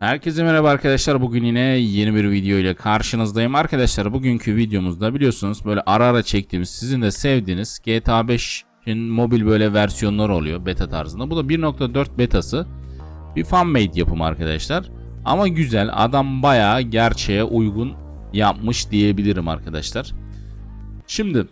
Herkese merhaba arkadaşlar. Bugün yine yeni bir video ile karşınızdayım. Arkadaşlar bugünkü videomuzda biliyorsunuz böyle ara ara çektiğimiz sizin de sevdiğiniz GTA 5'in mobil böyle versiyonları oluyor beta tarzında. Bu da 1.4 betası. Bir fanmade yapımı arkadaşlar. Ama güzel. Adam bayağı gerçeğe uygun yapmış diyebilirim arkadaşlar. Şimdi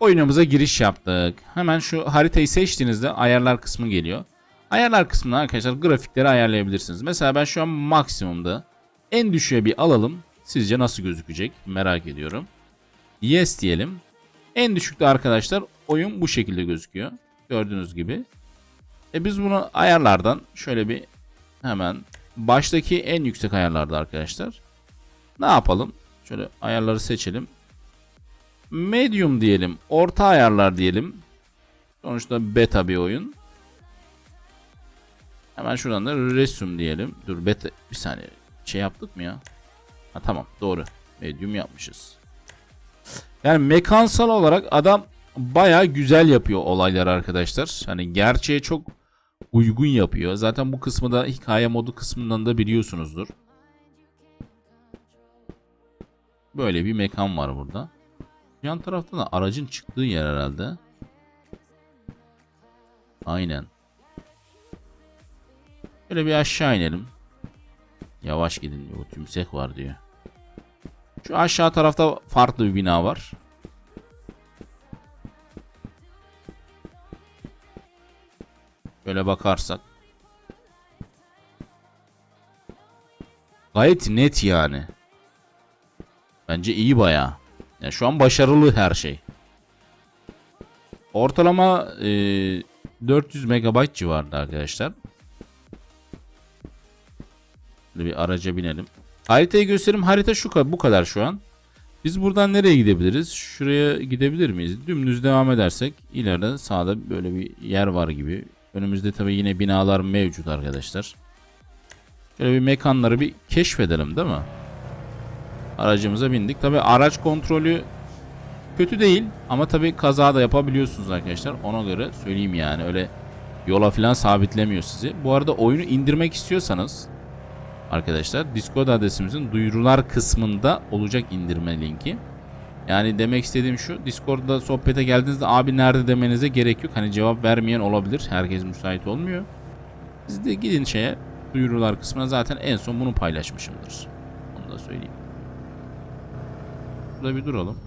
oyunumuza giriş yaptık. Hemen şu haritayı seçtiğinizde ayarlar kısmı geliyor. Ayarlar kısmına arkadaşlar grafikleri ayarlayabilirsiniz. Mesela ben şu an maksimumda en düşüğe bir alalım. Sizce nasıl gözükecek merak ediyorum. Yes diyelim. En düşükte arkadaşlar oyun bu şekilde gözüküyor. Gördüğünüz gibi. E biz bunu ayarlardan şöyle bir hemen baştaki en yüksek ayarlarda arkadaşlar. Ne yapalım? Şöyle ayarları seçelim. Medium diyelim. Orta ayarlar diyelim. Sonuçta beta bir oyun. Hemen şuradan da resume diyelim. Dur beta bir saniye. Şey yaptık mı ya? Ha tamam doğru. Medium yapmışız. Yani mekansal olarak adam baya güzel yapıyor olaylar arkadaşlar. Hani gerçeğe çok uygun yapıyor. Zaten bu kısmı da hikaye modu kısmından da biliyorsunuzdur. Böyle bir mekan var burada. Yan tarafta da aracın çıktığı yer herhalde. Aynen. Şöyle bir aşağı inelim. Yavaş gidin diyor. Tümsek var diyor. Şu aşağı tarafta farklı bir bina var. Böyle bakarsak. Gayet net yani. Bence iyi baya. Yani şu an başarılı her şey. Ortalama e, 400 MB civarında arkadaşlar. Bir araca binelim. Haritayı göstereyim. Harita şu bu kadar şu an. Biz buradan nereye gidebiliriz? Şuraya gidebilir miyiz? Dümdüz devam edersek ileride sağda böyle bir yer var gibi. Önümüzde tabi yine binalar mevcut arkadaşlar. Şöyle bir mekanları bir keşfedelim değil mi? Aracımıza bindik. Tabi araç kontrolü kötü değil ama tabi kaza da yapabiliyorsunuz arkadaşlar. Ona göre söyleyeyim yani öyle yola falan sabitlemiyor sizi. Bu arada oyunu indirmek istiyorsanız arkadaşlar Discord adresimizin duyurular kısmında olacak indirme linki. Yani demek istediğim şu Discord'da sohbete geldiğinizde abi nerede demenize gerek yok. Hani cevap vermeyen olabilir. Herkes müsait olmuyor. Siz de gidin şeye duyurular kısmına zaten en son bunu paylaşmışımdır. Onu da söyleyeyim. Burada bir duralım.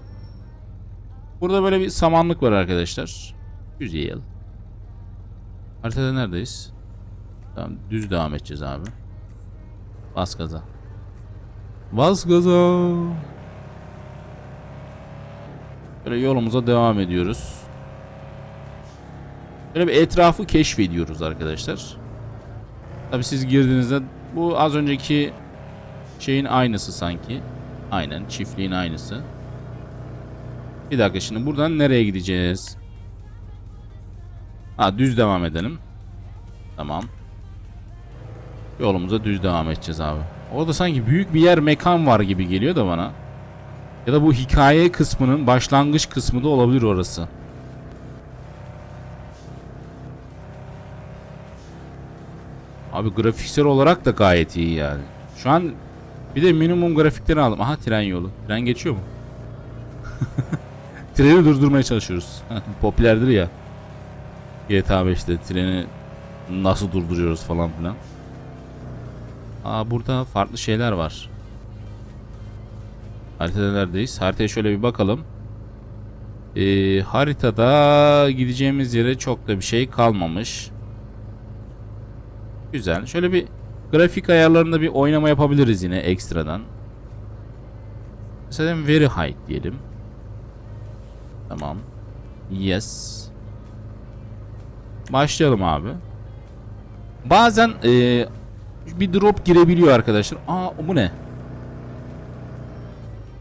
Burada böyle bir samanlık var arkadaşlar. Güzel. Haritada neredeyiz? Tamam düz devam edeceğiz abi. Bas gaza. Bas gaza. Böyle yolumuza devam ediyoruz. Böyle bir etrafı keşfediyoruz arkadaşlar. Tabi siz girdiğinizde bu az önceki şeyin aynısı sanki. Aynen çiftliğin aynısı. Bir dakika şimdi buradan nereye gideceğiz? Ha düz devam edelim. Tamam. Yolumuza düz devam edeceğiz abi. Orada sanki büyük bir yer mekan var gibi geliyor da bana. Ya da bu hikaye kısmının başlangıç kısmı da olabilir orası. Abi grafiksel olarak da gayet iyi yani. Şu an bir de minimum grafikleri aldım. Aha tren yolu. Tren geçiyor mu? Treni durdurmaya çalışıyoruz. Popülerdir ya. GTA 5'te treni nasıl durduruyoruz falan filan. Aa burada farklı şeyler var. Haritada neredeyiz? Haritaya şöyle bir bakalım. Ee, haritada gideceğimiz yere çok da bir şey kalmamış. Güzel. Şöyle bir grafik ayarlarında bir oynama yapabiliriz yine ekstradan. Mesela very high diyelim. Tamam. Yes. Başlayalım abi. Bazen e, bir drop girebiliyor arkadaşlar. Aa bu ne?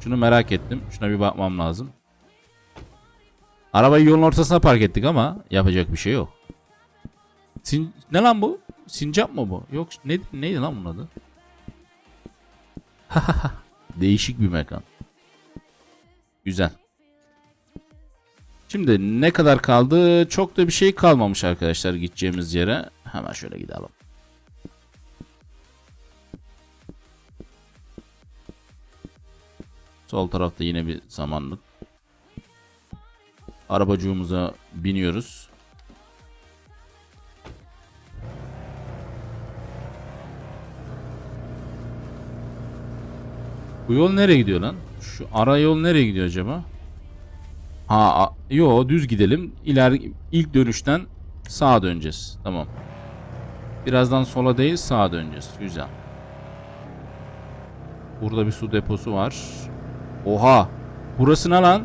Şunu merak ettim. Şuna bir bakmam lazım. Arabayı yolun ortasına park ettik ama yapacak bir şey yok. Sin ne lan bu? Sincap mı bu? Yok ne neydi lan bunun adı? Değişik bir mekan. Güzel. Şimdi ne kadar kaldı? Çok da bir şey kalmamış arkadaşlar gideceğimiz yere. Hemen şöyle gidelim. Sol tarafta yine bir samanlık. Arabacığımıza biniyoruz. Bu yol nereye gidiyor lan? Şu ara yol nereye gidiyor acaba? Ha, yo düz gidelim. İleri ilk dönüşten sağa döneceğiz. Tamam. Birazdan sola değil sağa döneceğiz. Güzel. Burada bir su deposu var. Oha! Burası ne lan?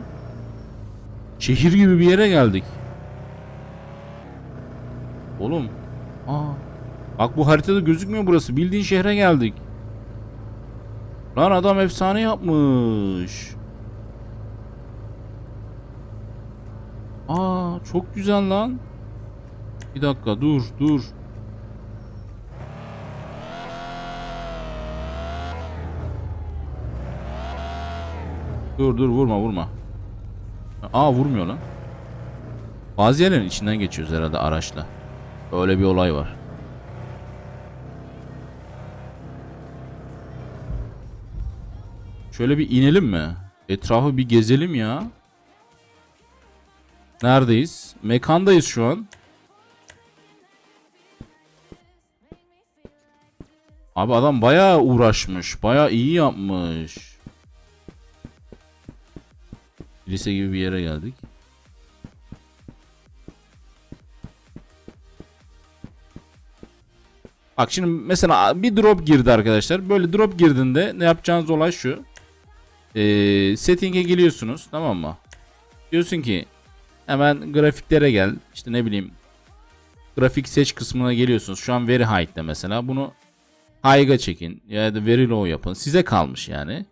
Şehir gibi bir yere geldik. Oğlum. Aa. Bak bu haritada gözükmüyor burası. Bildiğin şehre geldik. Lan adam efsane yapmış. Aa çok güzel lan. Bir dakika dur dur. Dur dur vurma vurma. Aa vurmuyor lan. Bazı yerlerin içinden geçiyoruz herhalde araçla. Öyle bir olay var. Şöyle bir inelim mi? Etrafı bir gezelim ya. Neredeyiz? Mekandayız şu an. Abi adam bayağı uğraşmış. Bayağı iyi yapmış. Lise gibi bir yere geldik. Bak şimdi mesela bir drop girdi arkadaşlar. Böyle drop girdiğinde ne yapacağınız olay şu. Ee, setting'e geliyorsunuz tamam mı? Diyorsun ki hemen grafiklere gel. İşte ne bileyim grafik seç kısmına geliyorsunuz. Şu an very high'te mesela. Bunu high'a çekin ya da very low yapın. Size kalmış yani.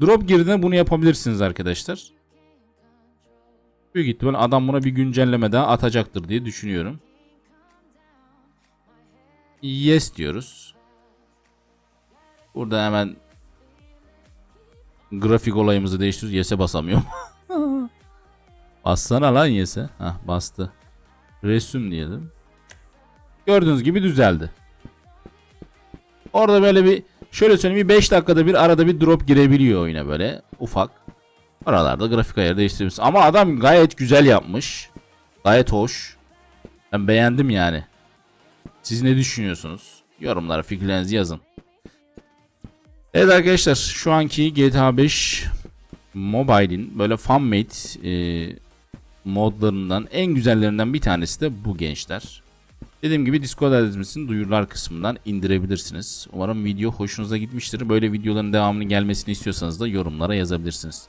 Drop girdiğinde bunu yapabilirsiniz arkadaşlar. Büyük ihtimal adam buna bir güncelleme daha atacaktır diye düşünüyorum. Yes diyoruz. Burada hemen grafik olayımızı değiştiriyoruz. Yes'e basamıyorum. Bassana lan Yes'e. Hah bastı. Resim diyelim. Gördüğünüz gibi düzeldi. Orada böyle bir şöyle söyleyeyim bir 5 dakikada bir arada bir drop girebiliyor oyuna böyle ufak. Oralarda grafik ayarı değiştiririz. Ama adam gayet güzel yapmış. Gayet hoş. Ben beğendim yani. Siz ne düşünüyorsunuz? Yorumlara fikirlerinizi yazın. Evet arkadaşlar şu anki GTA 5 Mobile'in böyle fanmade e, modlarından en güzellerinden bir tanesi de bu gençler. Dediğim gibi Discord adresimizin duyurular kısmından indirebilirsiniz. Umarım video hoşunuza gitmiştir. Böyle videoların devamının gelmesini istiyorsanız da yorumlara yazabilirsiniz.